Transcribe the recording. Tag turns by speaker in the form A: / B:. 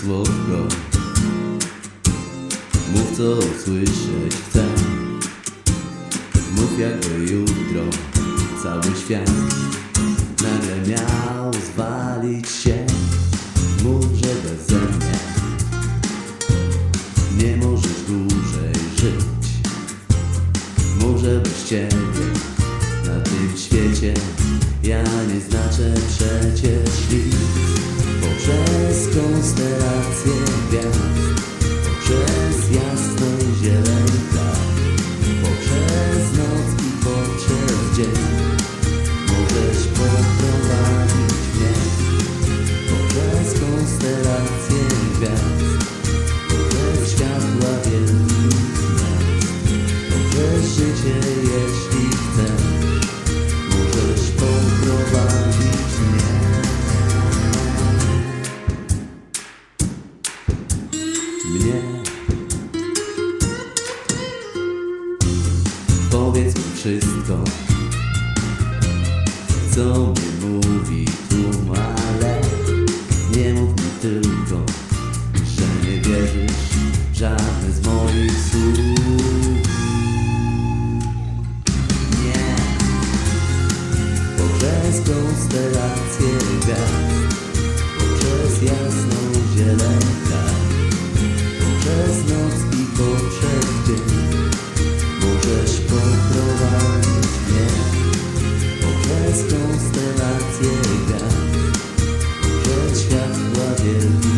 A: słodko. Mów co usłyszeć chcę. Mów jakby jutro cały świat Nagle miał zwalić się Poprzez konstelacje gwiazd wszystko Co mnie mówi tłum, ale Nie mów mi tylko Że nie wierzysz w żadne z moich słów. Nie. Poprzez konstelacje gwiazd is